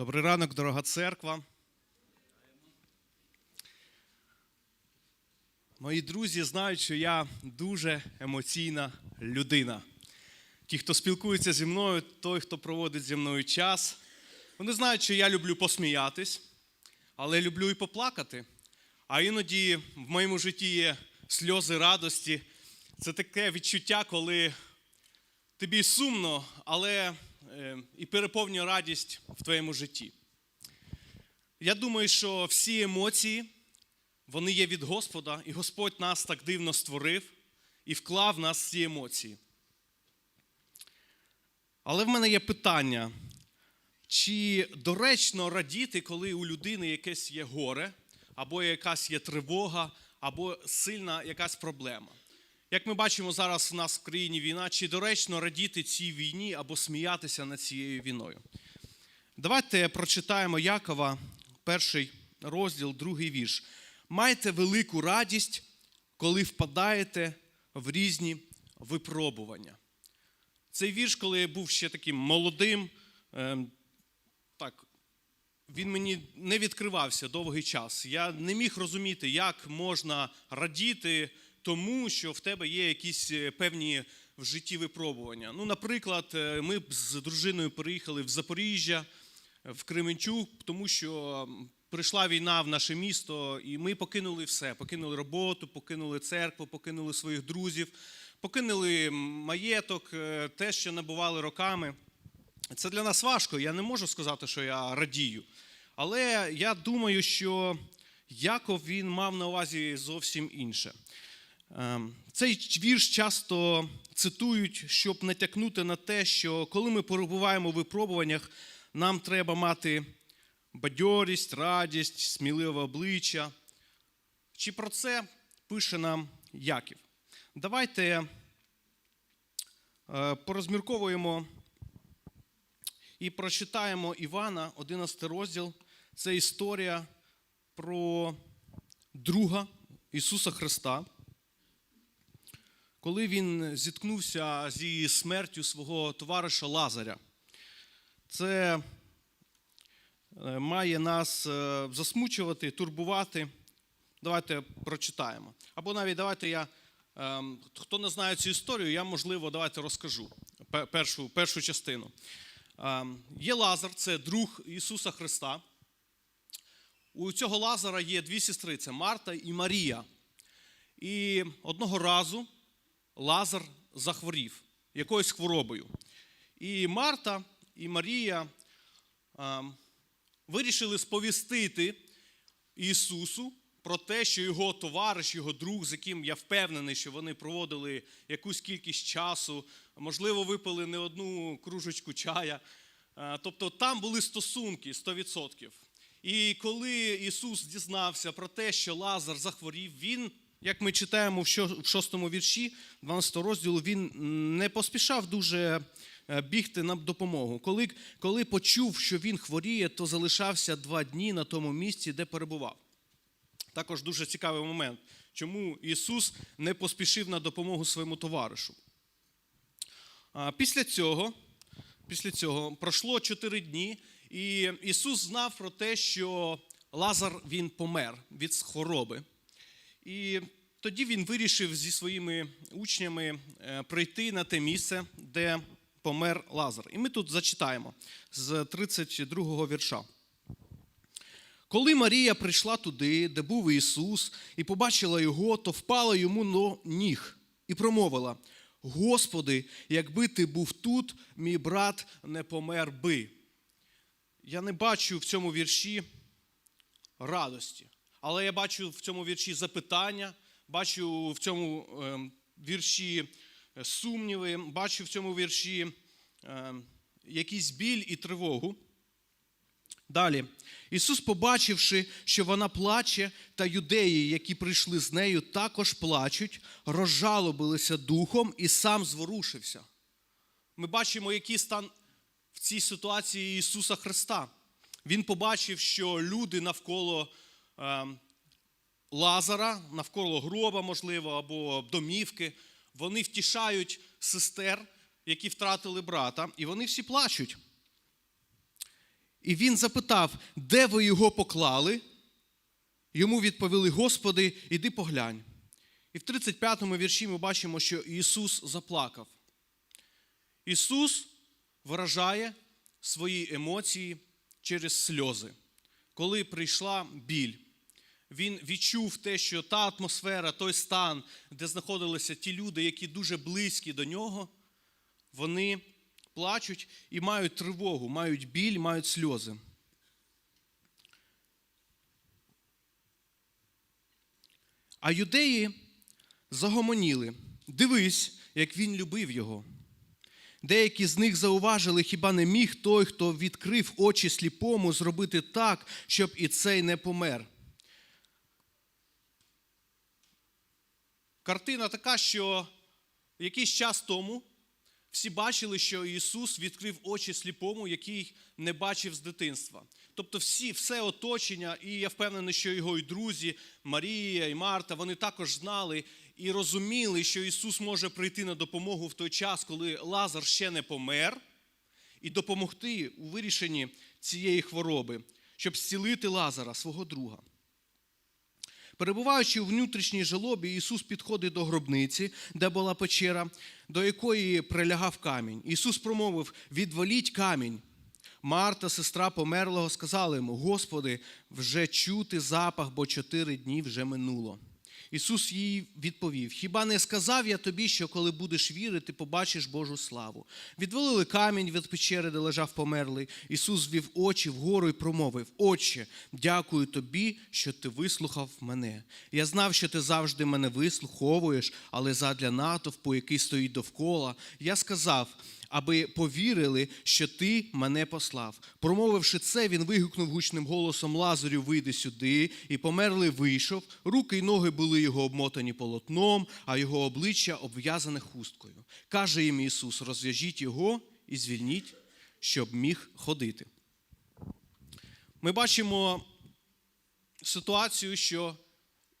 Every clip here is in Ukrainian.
Добрий ранок, дорога церква. Мої друзі знають, що я дуже емоційна людина. Ті, хто спілкується зі мною, той, хто проводить зі мною час, вони знають, що я люблю посміятись, але люблю і поплакати. А іноді в моєму житті є сльози радості. Це таке відчуття, коли тобі сумно, але і переповнює радість в твоєму житті. Я думаю, що всі емоції, вони є від Господа, і Господь нас так дивно створив і вклав в нас ці емоції. Але в мене є питання, чи доречно радіти, коли у людини якесь є горе, або якась є тривога, або сильна якась проблема? Як ми бачимо зараз у нас в країні війна, чи доречно радіти цій війні або сміятися над цією війною? Давайте прочитаємо Якова, перший розділ, другий вірш. Майте велику радість, коли впадаєте в різні випробування. Цей вірш, коли я був ще таким молодим, ем, так, він мені не відкривався довгий час. Я не міг розуміти, як можна радіти тому, що в тебе є якісь е, певні в житті випробування. Ну, наприклад, е, ми з дружиною переїхали в Запоріжжя, е, в Кременчук, тому що прийшла війна в наше місто, і ми покинули все. Покинули роботу, покинули церкву, покинули своїх друзів, покинули маєток, те, що набували роками. Це для нас важко. Я не можу сказати, що я радію. Але я думаю, що Яков він мав на увазі зовсім інше. Ем, Цей вірш часто цитують, щоб натякнути на те, що коли ми перебуваємо у випробуваннях, нам треба мати бадьорість, радість, сміливе обличчя. Чи про це пише нам Яків? Давайте е, порозмірковуємо і прочитаємо Івана, 11 розділ. Це історія про друга Ісуса Христа. Коли він зіткнувся зі смертю свого товариша Лазаря, це е, має нас е, засмучувати, турбувати. Давайте прочитаємо. Або навіть давайте я, ем, хто не знає цю історію, я, можливо, давайте розкажу першу, першу частину. Є Лазар, це друг Ісуса Христа. У цього Лазара є дві сестри: це Марта і Марія. І одного разу Лазар захворів якоюсь хворобою. І Марта і Марія ем, вирішили сповістити Ісусу про те, що його товариш, його друг, з яким я впевнений, що вони проводили якусь кількість часу, можливо, випили не одну кружечку чая. Е, Тобто там були стосунки 100%. І коли Ісус дізнався про те, що Лазар захворів, він, як ми читаємо в шостому вірші, 12 розділу, він не поспішав дуже е, бігти на допомогу. Коли, коли почув, що він хворіє, то залишався два дні на тому місці, де перебував. Також дуже цікавий момент, чому Ісус не поспішив на допомогу своєму товаришу. Після цього, після цього пройшло чотири дні, і Ісус знав про те, що Лазар він помер від хвороби. І тоді він вирішив зі своїми учнями е, прийти на те місце, де помер Лазар. І ми тут зачитаємо з 32-го вірша. Коли Марія прийшла туди, де був Ісус, і побачила його, то впала йому на ніг і промовила: Господи, якби ти був тут, мій брат не помер би. Я не бачу в цьому вірші радості, але я бачу в цьому вірші запитання, бачу в цьому ем, вірші е, сумніви, бачу в цьому вірші ем, якийсь біль і тривогу. Далі. Ісус, побачивши, що вона плаче, та юдеї, які прийшли з нею, також плачуть, розжалобилися духом і сам зворушився. Ми бачимо, який стан в цій ситуації Ісуса Христа. Він побачив, що люди навколо Лазара, навколо гроба, можливо, або домівки, вони втішають сестер, які втратили брата, і вони всі плачуть. І він запитав, де ви його поклали? Йому відповіли: Господи, іди поглянь. І в 35-му вірші ми бачимо, що Ісус заплакав. Ісус виражає свої емоції через сльози. Коли прийшла біль, він відчув те, що та атмосфера, той стан, де знаходилися ті люди, які дуже близькі до нього, вони плачуть і мають тривогу, мають біль, мають сльози. А юдеї загомоніли. Дивись, як він любив його. Деякі з них зауважили, хіба не міг той, хто відкрив очі сліпому, зробити так, щоб і цей не помер. Картина така, що якийсь час тому всі бачили, що Ісус відкрив очі сліпому, який не бачив з дитинства. Тобто всі, все оточення, і я впевнений, що його і друзі, Марія і Марта, вони також знали і розуміли, що Ісус може прийти на допомогу в той час, коли Лазар ще не помер, і допомогти у вирішенні цієї хвороби, щоб зцілити Лазара, свого друга. Перебуваючи у внутрішній жалобі, Ісус підходить до гробниці, де була печера, до якої прилягав камінь. Ісус промовив: відваліть камінь. Марта, сестра померлого, сказала йому: Господи, вже чути запах, бо чотири дні вже минуло. Ісус їй відповів: Хіба не сказав я тобі, що коли будеш вірити, побачиш Божу славу? Відвалили камінь від печери, де лежав померлий. Ісус звів очі вгору і промовив: Отче, дякую тобі, що ти вислухав мене. Я знав, що ти завжди мене вислуховуєш, але задля натовпу, який стоїть довкола, я сказав. Аби повірили, що ти мене послав. Промовивши це, він вигукнув гучним голосом Лазарю, вийди сюди, і померлий вийшов. Руки й ноги були його обмотані полотном, а його обличчя обв'язане хусткою. Каже їм Ісус: розв'яжіть його і звільніть, щоб міг ходити. Ми бачимо ситуацію, що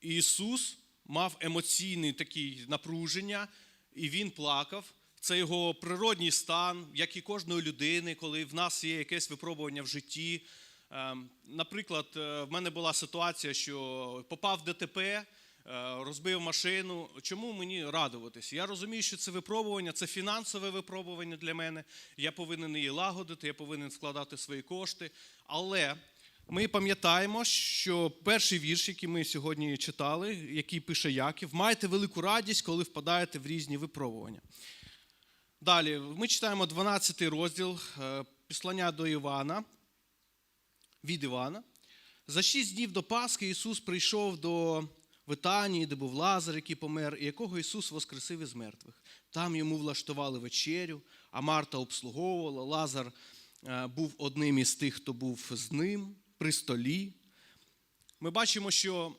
Ісус мав емоційне такі напруження, і Він плакав. Це його природній стан, як і кожної людини, коли в нас є якесь випробування в житті. Ем, Наприклад, е, в мене була ситуація, що попав в ДТП, е, розбив машину. Чому мені радуватися? Я розумію, що це випробування, це фінансове випробування для мене. Я повинен її лагодити, я повинен складати свої кошти. Але ми пам'ятаємо, що перший вірш, який ми сьогодні читали, який пише Яків, маєте велику радість, коли впадаєте в різні випробування. Далі ми читаємо 12 розділ е, післання до Івана, від Івана. За шість днів до Пасхи Ісус прийшов до Витанії, де був Лазар, який помер, і якого Ісус воскресив із мертвих. Там йому влаштували вечерю, а Марта обслуговувала. Лазар е, був одним із тих, хто був з ним при столі. Ми бачимо, що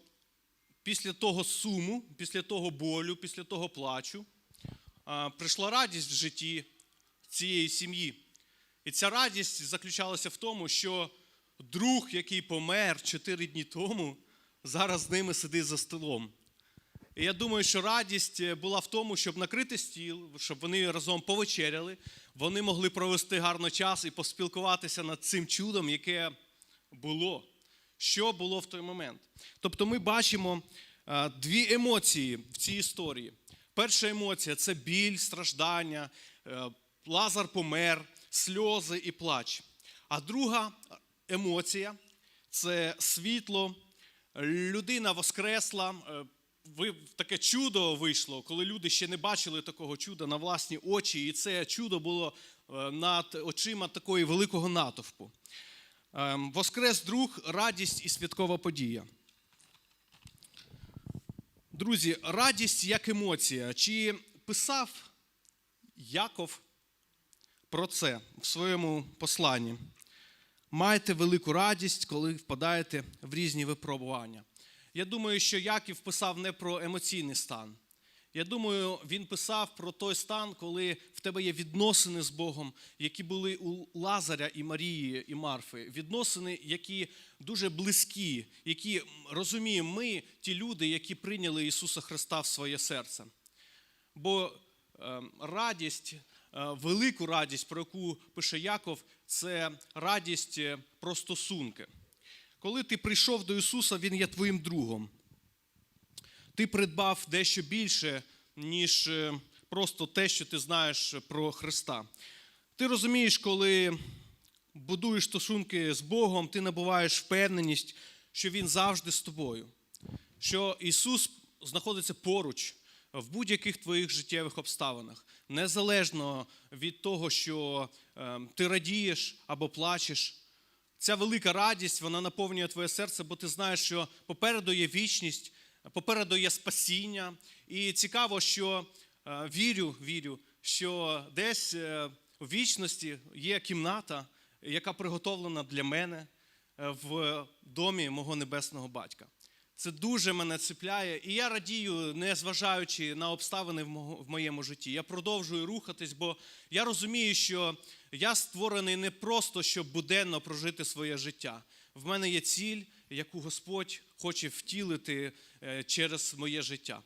після того суму, після того болю, після того плачу прийшла радість в житті цієї сім'ї. І ця радість заключалася в тому, що друг, який помер чотири дні тому, зараз з ними сидить за столом. І я думаю, що радість була в тому, щоб накрити стіл, щоб вони разом повечеряли, вони могли провести гарно час і поспілкуватися над цим чудом, яке було. Що було в той момент? Тобто ми бачимо дві емоції в цій історії. Перша емоція це біль, страждання, е, Лазар помер, сльози і плач. А друга емоція це світло, людина воскресла. е, Таке чудо вийшло, коли люди ще не бачили такого чуда на власні очі, і це чудо було е, над очима такої великого натовпу. Ем, Воскрес друг, радість і святкова подія. Друзі, радість як емоція. Чи писав Яков про це в своєму посланні? Майте велику радість, коли впадаєте в різні випробування. Я думаю, що Яків писав не про емоційний стан. Я думаю, він писав про той стан, коли в тебе є відносини з Богом, які були у Лазаря і Марії і Марфи. Відносини, які дуже близькі, які розуміємо ми, ті люди, які прийняли Ісуса Христа в своє серце. Бо е, радість велику радість, про яку пише Яков, це радість е, про стосунки. Коли ти прийшов до Ісуса, Він є твоїм другом. Ти придбав дещо більше, ніж е, просто те, що ти знаєш про Христа. Ти розумієш, коли будуєш стосунки з Богом, ти набуваєш впевненість, що Він завжди з тобою, що Ісус знаходиться поруч в будь-яких твоїх життєвих обставинах, незалежно від того, що е, ти радієш або плачеш. Ця велика радість вона наповнює твоє серце, бо ти знаєш, що попереду є вічність, попереду є спасіння. І цікаво, що е, вірю, вірю, що десь е, у вічності є кімната, яка приготовлена для мене е, в домі мого небесного батька. Це дуже мене цепляє, і я радію, не зважаючи на обставини в моєму житті. Я продовжую рухатись, бо я розумію, що я створений не просто, щоб буденно прожити своє життя. В мене є ціль, яку Господь хоче втілити е, через моє життя.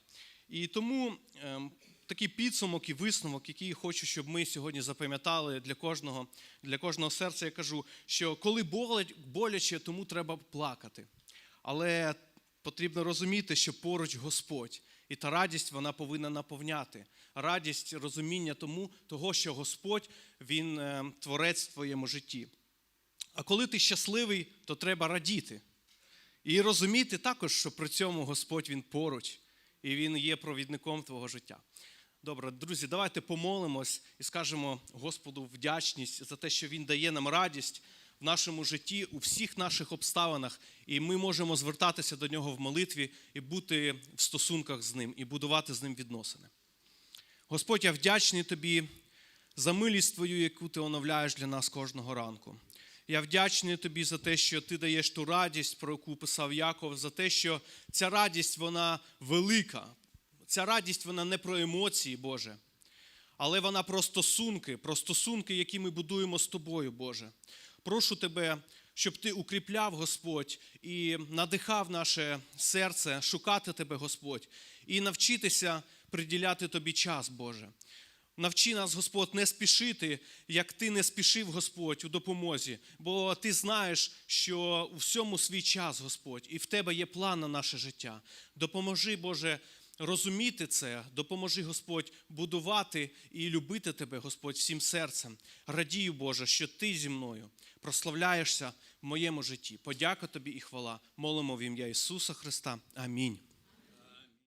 І тому ем, такий підсумок і висновок, який я хочу, щоб ми сьогодні запам'ятали для кожного, для кожного серця, я кажу, що коли болить, боляче, тому треба плакати. Але потрібно розуміти, що поруч Господь, і та радість вона повинна наповняти. Радість розуміння тому, того, що Господь Він е, творець в твоєму житті. А коли ти щасливий, то треба радіти. І розуміти також, що при цьому Господь Він поруч, і Він є провідником твого життя. Добре, друзі, давайте помолимось і скажемо Господу вдячність за те, що Він дає нам радість в нашому житті, у всіх наших обставинах, і ми можемо звертатися до нього в молитві і бути в стосунках з ним, і будувати з ним відносини. Господь, я вдячний тобі за милість твою, яку ти оновляєш для нас кожного ранку. Я вдячний тобі за те, що ти даєш ту радість, про яку писав Яков, за те, що ця радість вона велика. Ця радість вона не про емоції, Боже, але вона про стосунки, про стосунки, які ми будуємо з тобою, Боже. Прошу тебе, щоб ти укріпляв Господь і надихав наше серце шукати тебе, Господь, і навчитися приділяти тобі час, Боже. Навчи нас, Господь, не спішити, як ти не спішив, Господь, у допомозі. Бо ти знаєш, що у всьому свій час, Господь, і в тебе є план на наше життя. Допоможи, Боже, розуміти це, допоможи, Господь, будувати і любити тебе, Господь, всім серцем. Радію, Боже, що ти зі мною прославляєшся в моєму житті. Подяка тобі і хвала. Молимо в ім'я Ісуса Христа. Амінь.